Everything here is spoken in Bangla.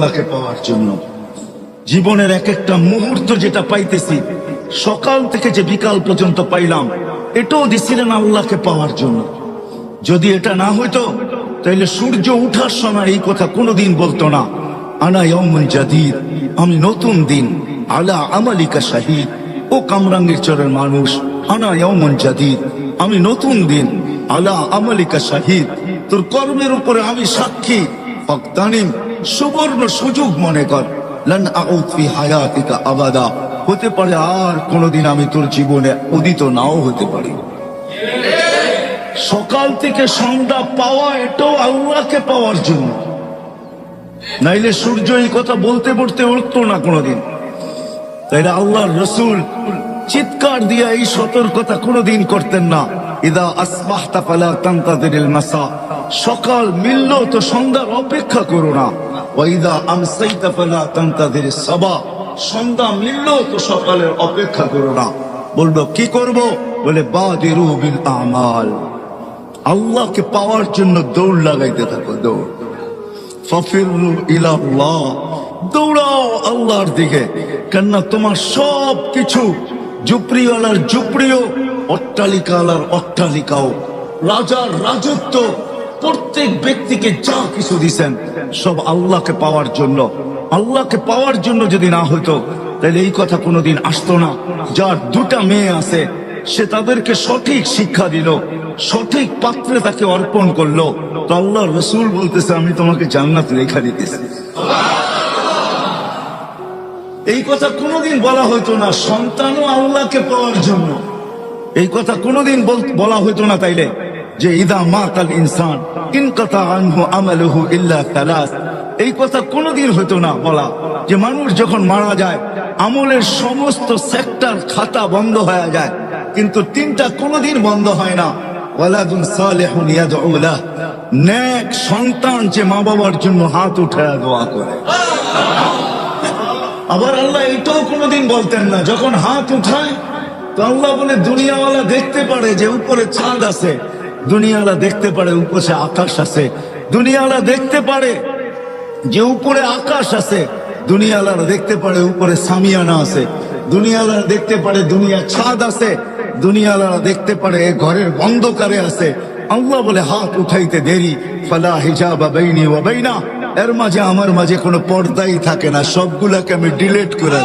আল্লাহকে পাওয়ার জন্য। জীবনের এক একটা মুহূর্ত যেটা পাইতেছি, সকাল থেকে যে বিকাল পর্যন্ত পাইলাম, এটাও দিছিলেন আল্লাহকে পাওয়ার জন্য। যদি এটা না হইতো তাহলে সূর্য উঠার সময় এই কথা কোনোদিন বলতো না। আনা ইয়ৌমুন আমি নতুন দিন, আলা আমালিকা শাহিদ, ও কামরাঙ্গীর চরের মানুষ, আনা ইয়ৌমুন জাদিদ, আমি নতুন দিন, আলা আমালিকা শাহিদ, তোর কর্মের উপরে আমি সাক্ষী, ফক্তানিম সুবর্ণ সুযোগ মনে কর। আবাদা। হতে পারে আর কোনোদিন আমি তোর জীবনে উদিত নাও হতে পারি। সকাল থেকে সন্ধ্যা পাওয়া এটাও আল্লাহকে পাওয়ার জন্য। নাইলে সূর্য এই কথা বলতে বলতে উঠতো না কোনোদিন। তাই আল্লাহর রসুল চিৎকার দিয়া এই সতর্কতা কোনোদিন করতেন না। ইদা আসমাহতা ফালা তান্তাদিরিল মাসা। সকাল মিলল তো সন্ধ্যার অপেক্ষা করো না। তো সকালের অপেক্ষা করো না। বলব কি করব? বলে আমাল। আল্লাহকে পাওয়ার জন্য দৌড় লাগাইতে থাকো, দৌড়। দৌড়াও আল্লাহর দিকে। কেননা তোমার সব কিছু জুপরিওয়ালার জুপরিও অট্টালিকাওয়ালার অট্টালিকাও। রাজার রাজত্ব প্রত্যেক ব্যক্তিকে যা কিছু দিছেন, সব আল্লাহকে পাওয়ার জন্য। আল্লাহকে পাওয়ার জন্য যদি না হতো তাহলে এই কথা কোনোদিন আসতো না। যার দুটা মেয়ে আছে, সে তাদেরকে সঠিক শিক্ষা দিল, সঠিক পাত্রে তাকে অর্পণ করল। তো আল্লাহ রসুল বলতেছে, আমি তোমাকে জান্নাত লেখা দিতেছি। এই কথা কোনোদিন বলা হইতো না, সন্তানও আল্লাহকে পাওয়ার জন্য। এই কথা কোনোদিন বলা হইতো না তাইলে। যে ইদা মাতাল ইনসান, ইন কথা আনহু আমালুহু ইল্লা তালাস এই কথা কোনোদিন হতো না বলা। যে মানুষ যখন মারা যায়, আমলের সমস্ত সেক্টর খাতা বন্ধ হয়ে যায়। কিন্তু তিনটা কোনোদিন বন্ধ হয় না। ওয়ালাদুন সন্তান যে মা বাবার জন্য হাত উঠায় দোয়া করে। আবার আল্লাহ এটাও কোনোদিন বলতেন না, যখন হাত উঠায়, তো আল্লাহ বলে, দুনিয়াওয়ালা দেখতে পারে যে উপরে চাঁদ আছে। দুনিয়াওয়ালা দেখতে পারে, উপরে আকাশ আছে। দুনিয়াওয়ালা দেখতে পারে যে উপরে আকাশ আছে দুনিয়ালারা দেখতে পারে উপরে সামিয়ানা আছে। দুনিয়ালারা দেখতে পারে দুনিয়া ছাদ আছে দুনিয়ালারা দেখতে পারে ঘরের অন্ধকারে আছে। আল্লাহ বলে, হাত উঠাইতে দেরি। ফালা হিজাবা বাইনি ওয়া বাইনা। এর মাঝে আমার মাঝে কোনো পর্দাই থাকে না, সবগুলাকে আমি ডিলেট করে